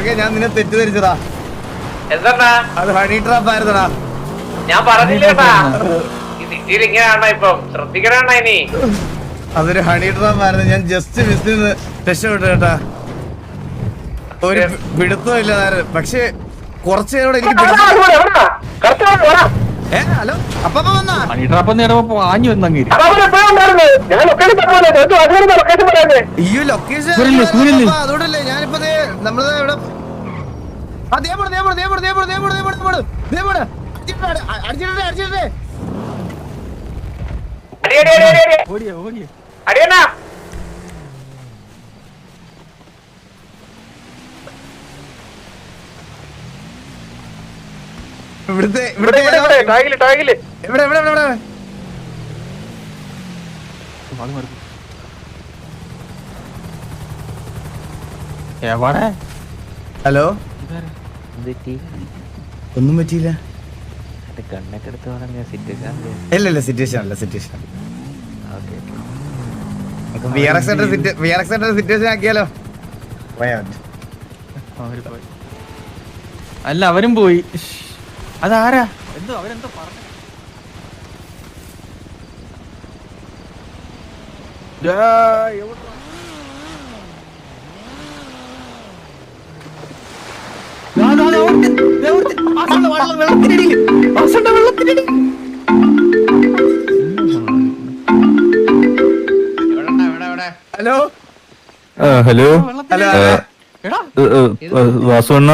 Okay ഞാൻ നിന്നെ തെറ്റിദ്ധരിച്ചതാ. എന്താ അത് ഹണി ട്രാപ്പ് ആയിരുന്നടാ. ഞാൻ പറഞ്ഞില്ലേട്ടാ ഈ സിറ്റിയിൽ ഇങ്ങനെയാണോ ഇപ്പം? ശ്രദ്ധിക്കണ ഇനി. അതൊരു ഹണി ട്രാപ്പ് ആയിരുന്നു. ഞാൻ ജസ്റ്റ് മിസ് രക്ഷപ്പെട്ടു കേട്ടാ. ഒരു പിടുത്തം ഇല്ല പക്ഷെ കുറച്ചു നേരം എനിക്ക് വന്നാ പണിട്രാപ്പം നേടുമ്പോ ആഞ്ഞു വന്നങ്ങേരി ഈ ലൊക്കേഷൻ. അതുകൊണ്ടല്ലേ ഞാനിപ്പോ ദേ നമ്മൾ ഇവിടെ അടിയണ്ണാ ഇവിടുത്തെ ഇവിടെ ഇവിടുത്തെ ഇവിടെ ഇവിടെ ടാഗിൽ ടാഗിൽ. എവിടെ എവിടെ ഇവിടെ എവിടെ? ഹലോ? ഒന്നും പറ്റിയില്ല. ഇല്ല ഇല്ല സിറ്റുവേഷൻ അല്ല സിറ്റുവേഷൻ സിറ്റുവേഷൻ ആക്കിയാലോ? അല്ല അവരും പോയി. അതാരാ? എന്തോ അവരെന്തോ പറഞ്ഞു ഹലോ? ഹലോ. ഹലോ. എടാ. വാസുവണ്ണ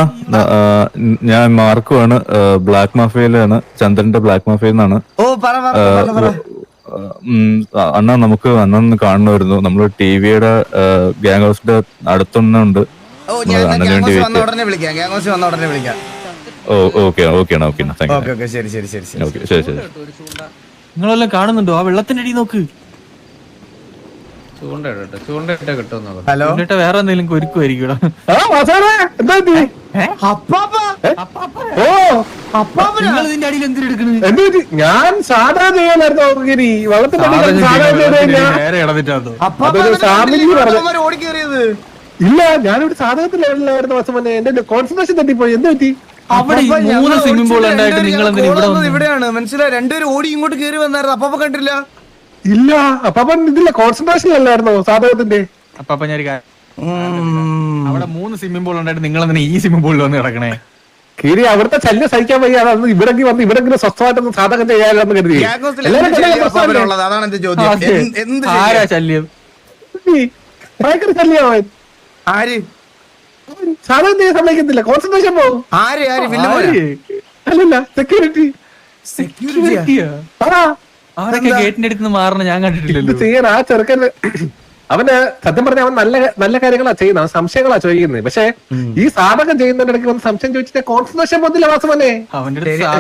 ഞാൻ മാർക്കുമാണ് ബ്ലാക്ക് മാഫിയയിലാണ് ചന്ദ്രന്റെ ബ്ലാക്ക് മാഫിയെന്നാണ് ഓ പറ പറ പറ, പറ. അണ്ണാ നമുക്ക് അന്നൊന്ന് കാണണമായിരുന്നു. നമ്മൾ ടി വിയുടെ ഗ്യാങ് ഹൗസിന്റെ അടുത്തൊന്നുണ്ട് ഓ അണ്ണന് വേണ്ടി ഓക്കെ ഓക്കെ ഓക്കെ ശരി ശരി ശരി ശരി. ശരി ശരി. നിങ്ങളെല്ലാം കാണുന്നുണ്ടോ? ആ വെള്ളത്തിന്റെ അടി നോക്ക്. ഹലോ? വേറെ എന്തെങ്കിലും കുരുക്കുമായിരിക്കും ഞാൻ സാധാ ചെയ്യാനായിരുന്നു കയറിയത് ഇല്ല ഞാനിവിടെ സാധാരണ വസമന്നെ എന്റെ കോൺസെൻട്രേഷൻ തട്ടിപ്പോയി. എന്ത് പറ്റി? അവിടെ മൂന്ന് സ്വിമ്മിംഗ് പൂൾ ഉണ്ടായിട്ട് നിങ്ങൾ? ഇവിടെയാണ്. മനസ്സിലായി? രണ്ടുപേരും ഓടി ഇങ്ങോട്ട് കയറി വന്നായിരുന്നു. അപ്പൊ കണ്ടില്ല. ഇല്ല അപ്പൊ അവൻ ഇതില്ല കോൺസെൻട്രേഷൻ അല്ലായിരുന്നോ സാധകത്തിന്റെ അപ്പൊ ഞാൻ ഒരു കാര്യം- അവിടെ മൂന്ന് സ്വിമ്മിംഗ് പൂൾ ഉണ്ടായിട്ട് നിങ്ങൾ എന്തിനാ ഈ സ്വിമ്മിംഗ് പൂളിൽ വന്ന് കിടക്കണേ? കീരി അവിടുത്തെ ശല്യം സഹിക്കാൻ വയ്യ. അതാണ് ഇവിടെ വന്ന് ഇവിടെ സ്വസ്ഥമായിട്ടൊന്ന് സാധകം ചെയ്യാനെന്ന് കരുതി. എല്ലാവരും കണ്ടല്ലോ പ്രശ്നമല്ലേ? അതാണ് എന്റെ ചോദ്യം. എന്ത്- എന്ത് ആരാ ശല്യം? ഭയങ്കര ശല്യമാവൻ ആര്? സാധകം ചെയ്യാൻ സമ്മതിക്കത്തില്ല കോൺസെൻട്രേഷൻ പോകും ആര്? ആര്? അല്ലല്ല സെക്യൂരിറ്റി സെക്യൂരിറ്റിയാ? ഗേറ്റിന്റെ അടുത്ത് മാറണം ഞാൻ കണ്ടിട്ടില്ല ആ ചെറുക്കൻ അവന് സത്യം പറഞ്ഞ അവൻ നല്ല നല്ല കാര്യങ്ങളാ ചെയ്യുന്നത്. അവൻ സംശയങ്ങളാ ചോദിക്കുന്നത്. പക്ഷെ ഈ സാധകം ചെയ്യുന്നതിന്റെ ഇടയ്ക്ക് വന്ന് സംശയം ചോദിച്ചിട്ട് കോൺസെൻട്രേഷൻ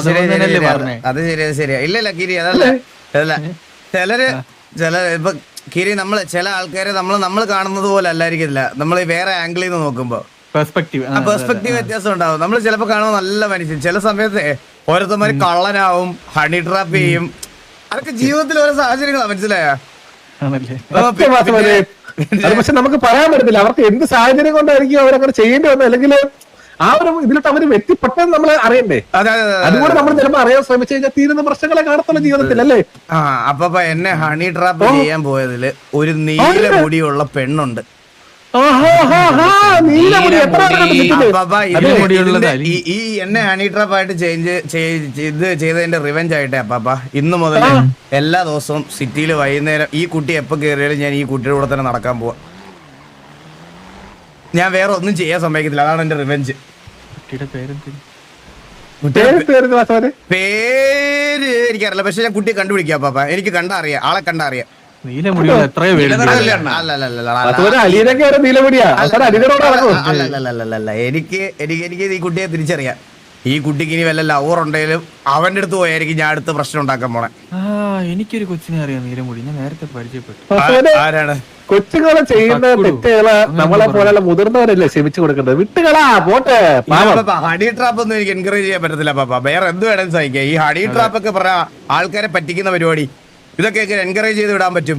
ശരി, പറഞ്ഞേ. അത് ശരി ശരിയാ ഇല്ല ഇല്ല കിരി അതല്ല. അതല്ല. ചിലര് ചില ഇപ്പൊ കിരി നമ്മൾ ചില ആൾക്കാരെ നമ്മൾ നമ്മൾ കാണുന്നത് പോലെ അല്ലായിരിക്കില്ല നമ്മൾ വേറെ ആംഗിളിൽ നിന്ന് നോക്കുമ്പോ. പെർസ്പെക്ടീവ് വ്യത്യാസം ഉണ്ടാവും. നമ്മൾ ചിലപ്പോ കാണുമ്പോൾ നല്ല മനുഷ്യൻ. ചില സമയത്ത് ഓരോരുത്തന്മാര് കള്ളനാവും ഹണി ട്രാപ്പ് ചെയ്യും. അതൊക്കെ ജീവിതത്തിൽ ഓരോ സാഹചര്യങ്ങളാ. മനസ്സിലായ? ആണല്ലേ? അത് പക്ഷെ നമുക്ക് പറയാൻ പറ്റത്തില്ല. അവർക്ക് എന്ത് സാഹചര്യം കൊണ്ടായിരിക്കും അവരങ്ങനെ ചെയ്യേണ്ടി വന്നത്? അല്ലെങ്കിൽ ആ ഒരു ഇതിലോട്ട് അവർ വ്യക്തിപ്പെട്ടെന്ന് നമ്മൾ അറിയണ്ടേ? അതെ അതെ അതെ, അതുകൂടെ നമ്മൾ ചിലപ്പോൾ അറിയാൻ ശ്രമിച്ചു കഴിഞ്ഞാൽ തീരുന്ന പ്രശ്നങ്ങളെ കാണത്തുള്ള ജീവിതത്തിൽ അല്ലേ? ആ അപ്പൊ എന്നെ ഹണി ട്രാപ്പ് ചെയ്യാൻ പോയതിൽ ഒരു നീല മുടിയുള്ള പെണ്ണുണ്ട്. ഈ- ഈ എന്നെ ഹണി ആയിട്ട് ചേഞ്ച് ഇത് ചെയ്തതിന്റെ റിവെഞ്ച് ആയിട്ടെ അപ്പാപ്പ ഇന്ന് മുതൽ എല്ലാ ദിവസവും സിറ്റിയിൽ വൈകുന്നേരം ഈ കുട്ടി എപ്പോ കയറിയാലും ഞാൻ ഈ കുട്ടിയുടെ കൂടെ തന്നെ നടക്കാൻ പോവാ. ഞാൻ വേറെ ഒന്നും ചെയ്യാൻ സമ്മതിക്കത്തില്ല. അതാണ് എന്റെ റിവെഞ്ച്. കുട്ടിയുടെ പേരെന്ത്? പേര് പേര് വാസവനെ? പേര് എനിക്കറിയില്ല. പക്ഷെ ഞാൻ കുട്ടിയെ കണ്ടുപിടിക്കാം പാപ്പ എനിക്ക് കണ്ടറിയാം. ആളെ കണ്ടറിയാം. എത്രയോ അലീനൊക്കെ നീലമുടിയാ. എനിക്ക് എനിക്ക് എനിക്ക് ഈ കുട്ടിയെ തിരിച്ചറിയാം. ഈ കുട്ടിക്ക് ഇനി വല്ല ലവർ ഉണ്ടെങ്കിലും അവന്റെ അടുത്ത് പോയായിരിക്കും ഞാൻ അടുത്ത് പ്രശ്നം ഉണ്ടാക്കാൻ പോണേ. ആ എനിക്കൊരു കൊച്ചിനെ അറിയാം നീലമുടി. ഞാൻ നേരത്തെ പരിചയപ്പെട്ടു. ആരാണ്? കൊച്ചുകളെ ചെയ്യുന്ന. തെറ്റുകൾ നമ്മളെ പോലെയുള്ള മുതിർന്നവരല്ലേ ക്ഷമിച്ചു കൊടുക്കേണ്ടത്? വിട്ടുകളാ പോട്ടെ ഹണി ട്രാപ്പ് ഒന്നും എനിക്ക് എൻകറേജ് ചെയ്യാൻ പറ്റത്തില്ല പാപ്പ. വേറെ എന്ത് വേണമെങ്കിലും സഹിക്കാം. ഈ ഹണി ട്രാപ്പ് ഒക്കെ പറയാ ആൾക്കാരെ പറ്റിക്കുന്ന പരിപാടി. ഇതൊക്കെ എൻകറേജ് ചെയ്ത് വിടാൻ പറ്റും.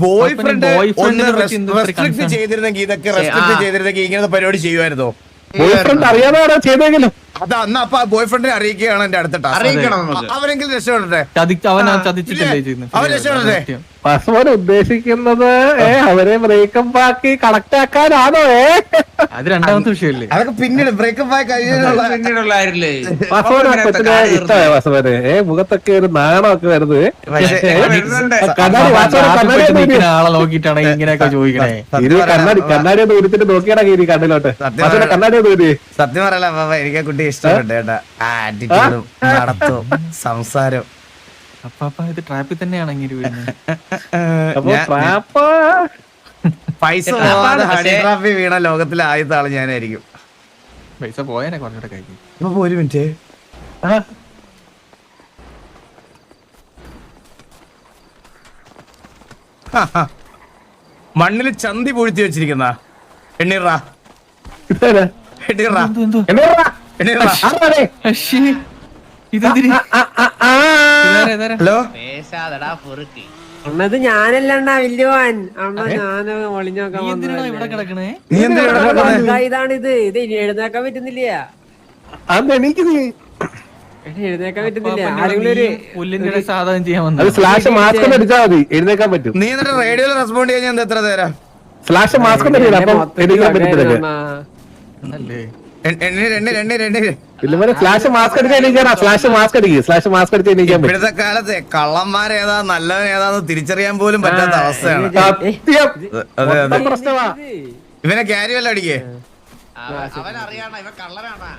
ബോയ് ഫ്രണ്ട് ഒന്ന് റെസ്ട്രിക്ട് ചെയ്തിരുന്നെങ്കിൽ ഇതൊക്കെ റെസ്ട്രിക്ട് ചെയ്തിരുന്നെങ്കിൽ ഇങ്ങനത്തെ പരിപാടി ചെയ്യുമായിരുന്നോ? ബോയ് ചെയ്തെങ്കിലും അത് അന്ന് അപ്പൊ ബോയ് ഫ്രണ്ടിനെ അറിയിക്കുകയാണ് എന്റെ അടുത്ത അവനെങ്കിലും രക്ഷപ്പെടട്ടെ. അവൻ രക്ഷപ്പെടട്ടെ? പാസ്വേഡ് ഉദ്ദേശിക്കുന്നത് അവരെ ബ്രേക്കപ്പ് ആക്കി കണക്ട് ആക്കാനാണോ ഏ? അത് രണ്ടാമത്തെ വിഷയമല്ലേ? അതൊക്കെ പിന്നീട് ബ്രേക്കപ്പ് ആയി കഴിഞ്ഞുള്ള പിന്നീടുള്ള ആരില്ലേ പാസ്വേഡ് കൊച്ചിനെ ഇഷ്ടമായ പാസ്വേഡ് ഏ മുഖത്തൊക്കെ ഒരു നാണമൊക്കെ വരുന്നത്. ആളെ നോക്കിയിട്ടാണ് ഇങ്ങനെയൊക്കെ ചോദിക്കണേ. ഇത് കണ്ണാടി കണ്ണാടി ഒന്ന് ഉരുത്തിട്ട് നോക്കിയാടാ ഈ കണ്ണിലോട്ട്. കണ്ണാടി ഒന്ന് ഊരി സത്യം പറയല പാപ്പ എനിക്ക് കുട്ടി. ഇഷ്ടപ്പെട്ടു കേട്ടാ ആറ്റിറ്റ്യൂഡും നടത്തും സംസാരം അപ്പൊ അപ്പൊ ഇത് ട്രാപ്പിൽ തന്നെയാണ് പൈസ പോവാതെ ഹണി ട്രാഫി വീണ ലോകത്തിലെ ആദ്യത്തെ ആൾ ഞാനായിരിക്കും. പൈസ പോയാനെ കുറച്ചുകൂടെ കഴിക്കും ഇപ്പൊ ഒരു മിനിറ്റ്. മണ്ണിൽ ചന്തി പൂഴ്ത്തി വെച്ചിരിക്കുന്ന. എണ്ണീറാ? എണ്ണീറാ എണ്ണീറാ അശ്ശേ. ഇതെന്തിരി ആ, ആ, ആ. ഇതാരാ, ഇതാരാ? ഹലോ? അണ്ണത് ഞാനല്ലണ്ണ വല്യവാൻ അണ്ണ ഞാൻ ഒളിഞ്ഞോക്കാൻ നീ എന്തിനാടാ ഇവിടെ കിടക്കണേ? നീ എന്തിനാ ഇവിടെ കിടക്കുന്നെ? ഇതാണിത് ഇത് ഇനി എഴുന്നേക്കാൻ പറ്റുന്നില്ല. നീ എടി, എഴുന്നേക്കാൻ പറ്റുന്നില്ല. ആരെങ്കിലും ഒരു പുല്ലിന്റെ ഇടയിൽ ചെയ്യാൻ അത് വന്നു സ്ലാഷ് മാസ്ക് ഒന്ന് അടിച്ചാൽ മതി. എഴുന്നേക്കാൻ പറ്റും. നീ എന്നിട്ട് റേഡിയോയിൽ റെസ്പോണ്ട് ചെയ്യാൻ ഞാൻ എത്ര തരാം സ്ലാഷ് മാസ്ക് ഒന്ന് അടിക്കണം അപ്പം എഴുന്നേക്കാൻ പറ്റത്തില്ല അല്ലേ സ്ലാഷ് മാസ്ക് ഫ്ലാഷ് മാസ്ക് അടിക്കുക ഫ്ലാഷ് മാസ്ക് എണീക്കാൻ ഇപ്പോഴത്തെ കാലത്തെ കള്ളന്മാരേതാ നല്ലവൻ ഏതാന്ന് തിരിച്ചറിയാൻ പോലും പറ്റാത്ത അവസ്ഥയാണ്. പ്രശ്നമാ. ഇവനെ ക്യാരി വല്ല അടിക്കേ? അവൻ അറിയാണ ഇവൻ കള്ളനാണാ.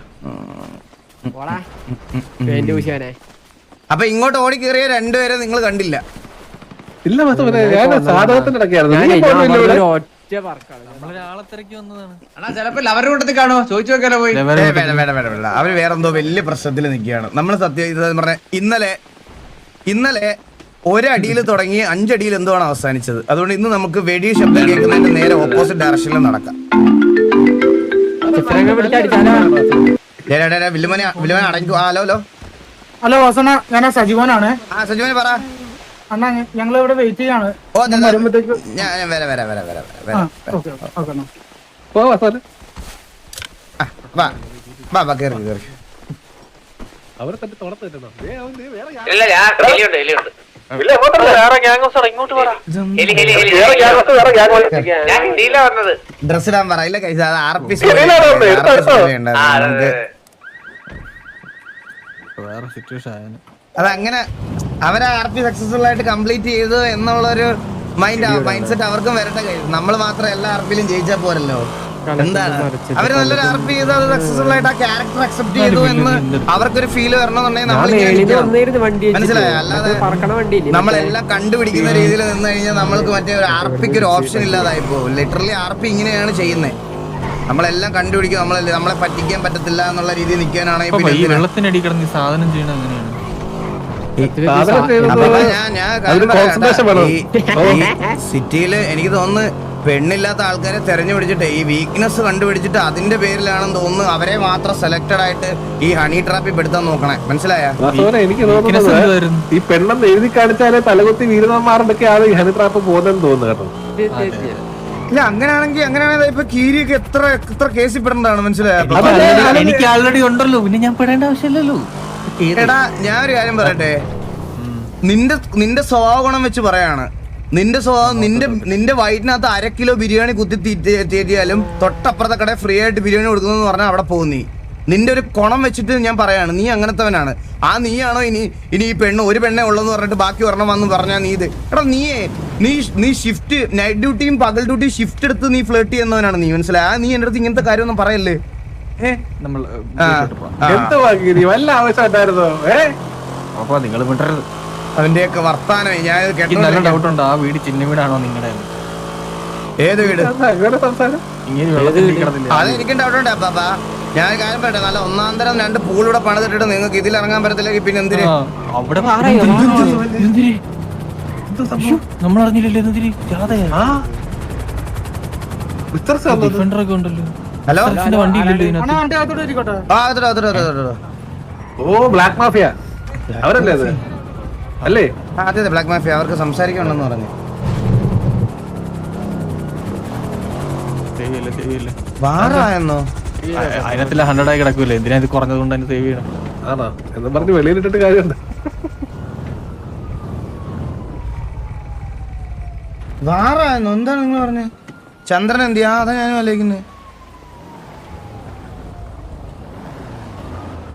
അപ്പൊ ഇങ്ങോട്ട് ഓടി കയറിയ രണ്ടുപേരെ നിങ്ങൾ കണ്ടില്ല. ഇല്ല സാധകത്തിന്റെ ഇടയ്ക്കായിരുന്നു ഞാൻ നീ പോകുന്നില്ല ഇവിടെ ഒറ്റ പറക്കാണ് നമ്മളൊരാളെ തിരക്കി വന്നതാണ്. അണ്ണാ ചിലപ്പോ അവരുടെ കൂട്ടത്തിൽ കാണോ ചോദിച്ചു നോക്കാലോ പോയി? ഏ, വേണ്ട വേണ്ട വേണ്ട വേണ്ട. അവർ വേറെന്തോ വലിയ പ്രശ്നത്തിൽ നിൽക്കുകയാണ്. നമ്മൾ സത്യം ഇത് പറഞ്ഞ ഇന്നലെ ഇന്നലെ ഒരടിയിൽ തുടങ്ങി അഞ്ചടിയിൽ എന്തോ ആണ് അവസാനിച്ചത്? അതുകൊണ്ട് ഇന്ന് നമുക്ക് വെടി ശബ്ദം കേൾക്കുന്നതിന്റെ നേരെ ഓപ്പോസിറ്റ് ഡയറക്ഷനിൽ നടക്കാം. ഡേ, ഡേ, ഡേ, ഡേ, വില്ലുമനെ വില്ലുമനെ അടങ്ങി ഹലോ ഹലോ. ഹലോ ഞാൻ സജീവനാണ് ആ സജുമനെ പറ. അണ്ണാ ഞങ്ങൾ ഇവിടെ വെയിറ്റ് ചെയ്യാണ്. ഓ ഞാൻ വരാം വരാം വരാം വരാം വരാം. വാ വാ വാ കയറി കയറി അവരെ തന്നെ ഇല്ല ഞാൻ എലിയുണ്ട് എലിയുണ്ട് ഇല്ല, അങ്ങോട്ടല്ല, വേറെ സിറ്റുവേഷൻ ആയാലും അതങ്ങനെ അവരെ ആർ പി സക്സസ്ഫുൾ ആയിട്ട് കംപ്ലീറ്റ് ചെയ്തു എന്നുള്ളൊരു മൈൻഡ് മൈൻഡ് സെറ്റ് അവർക്കും വരട്ടെ കഴിയും നമ്മൾ മാത്രം എല്ലാ ആർ പിയിലും ജയിച്ചാൽ പോരല്ലോ. എന്താണ്? അവർ നല്ലൊരു ആർ പി ചെയ്ത് അത് സക്സസ്ഫുൾ ആയിട്ട് ആ ക്യാരക്ടർ അക്സെപ്റ്റ് ചെയ്തു എന്ന് അവർക്കൊരു ഫീൽ വരണമെന്നുണ്ടെങ്കിൽ നമ്മൾ. മനസ്സിലായോ? അല്ലാതെ പറക്കണ വണ്ടിയില്ലേ നമ്മളെല്ലാം കണ്ടുപിടിക്കുന്ന രീതിയിൽ നിന്ന് കഴിഞ്ഞാൽ നമ്മൾക്ക് മറ്റേ ഒരു ആർ പിക്ക് ഒരു ഓപ്ഷൻ ഇല്ലാതായി പോകും. ലിറ്ററലി ആർ പി ഇങ്ങനെയാണ് ചെയ്യുന്നത് നമ്മളെല്ലാം കണ്ടുപിടിക്കും. നമ്മളെ നമ്മളെ പറ്റിക്കാൻ പറ്റത്തില്ല എന്നുള്ള രീതിയിൽ നിൽക്കാനാണെങ്കിൽ സിറ്റിയിൽ എനിക്ക് തോന്നുന്നു പെണ്ണില്ലാത്ത ആൾക്കാരെ തെരഞ്ഞു പിടിച്ചിട്ട് ഈ വീക്ക്നെസ് കണ്ടുപിടിച്ചിട്ട് അതിന്റെ പേരിലാണെന്ന് തോന്നുന്നു അവരെ മാത്രം സെലക്ടഡ് ആയിട്ട് ഈ ഹണി ട്രാപ്പിൽ പെടുത്താൻ നോക്കണേ. മനസ്സിലായ? എനിക്ക് തോന്നുന്നത് ഈ പെണ്ണെന്ന് എഴുതി കാണിച്ചാലേ തലകുത്തി വീരന്മാരുടെയൊക്കെയാണ് ഈ ഹണി ട്രാപ്പ് പോകുന്നതെന്ന് തോന്നുന്നു കേട്ടോ. ഇല്ല അങ്ങനെയാണെങ്കിൽ അങ്ങനെയാണെങ്കിൽ ഇപ്പൊ കീരിയൊക്കെ എത്ര എത്ര കേസിൽ പെടേണ്ടതാണ് മനസ്സിലായോ? എനിക്ക് ആൾറെഡി ഉണ്ടല്ലോ. പിന്നെ ഞാൻ പെടേണ്ട ആവശ്യമില്ലല്ലോ. എടാ ഞാൻ ഒരു കാര്യം പറയട്ടെ? നിന്റെ നിന്റെ സ്വഭാവ ഗുണം വെച്ച് പറയാണ്. നിന്റെ സ്വഭാവം നിന്റെ നിന്റെ വയറ്റിനകത്ത് അര കിലോ ബിരിയാണി കുത്തി തീറ്റ- തീറ്റിയാലും തൊട്ടപ്പുറത്തെ കട ഫ്രീ ആയിട്ട് ബിരിയാണി കൊടുക്കുന്നു പറഞ്ഞാൽ അവിടെ പോകും നീ. നിന്റെ ഒരു കുണം വെച്ചിട്ട് ഞാൻ പറയാണ് നീ അങ്ങനത്തവനാണ്. ആ നീയാണോ ഇനി ഇനി ഈ പെണ്ണ് ഒരു പെണ്ണേ ഉള്ളെന്ന് പറഞ്ഞിട്ട് ബാക്കി ഒരെണ്ണം വന്ന് പറഞ്ഞാൽ നീ ഇത്. എടാ നീയേ നീ നീ ഷിഫ്റ്റ് നൈറ്റ് ഡ്യൂട്ടിയും പകൽ ഡ്യൂട്ടിയും ഷിഫ്റ്റ് എടുത്ത് നീ ഫ്ലേട്ട് ചെയ്യുന്നവനാണ് നീ മനസ്സിലായി? ആ നീ എന്റെ അടുത്ത് ഇങ്ങനത്തെ കാര്യമൊന്നും പറയല്ലേ? നമ്മൾ. എന്ത് വാങ്ങി വല്ല ആവശ്യം ഉണ്ടായിരുന്നോ ഏ? അപ്പൊ നിങ്ങൾ വിടരുത് അതിന്റെയൊക്കെ വർത്താനം ഞാൻ നല്ല ഡൗട്ട് ഉണ്ട്. ആ വീട് ചിന്ന വീടാണോ നിങ്ങളുടെ ഏത് വീട്? അത് എനിക്കും ഡൗട്ട് ഉണ്ട് അപ്പാ ഞാൻ കാര്യം പറയട്ടെ നല്ല ഒന്നാം തരം രണ്ട് പൂളിവിടെ പണിതിട്ടിട്ട് നിങ്ങൾക്ക് ഇതിൽ ഇറങ്ങാൻ പറ്റത്തില്ലെങ്കിൽ പിന്നെ എന്തിന്? അവിടെ നമ്മൾ അറിഞ്ഞില്ലല്ലോ വന്നത് ഡിഫൻഡർ ഒക്കെ ഉണ്ടല്ലോ. ഹലോ? വണ്ടി ഓ ബ്ലാക്ക് മാഫിയ അവരല്ലേ അത്? അല്ലേ? അതെ അതെ ബ്ലാക്ക് മാഫിയ അവർക്ക് സംസാരിക്കണമെന്ന് പറഞ്ഞു. ആയി എന്തിനാ ഇത് എന്ന് എന്താണ് നിങ്ങൾ ചന്ദ്രൻ എന്തിയാ? അതാ ഞാനും ആലോചിക്കുന്നത്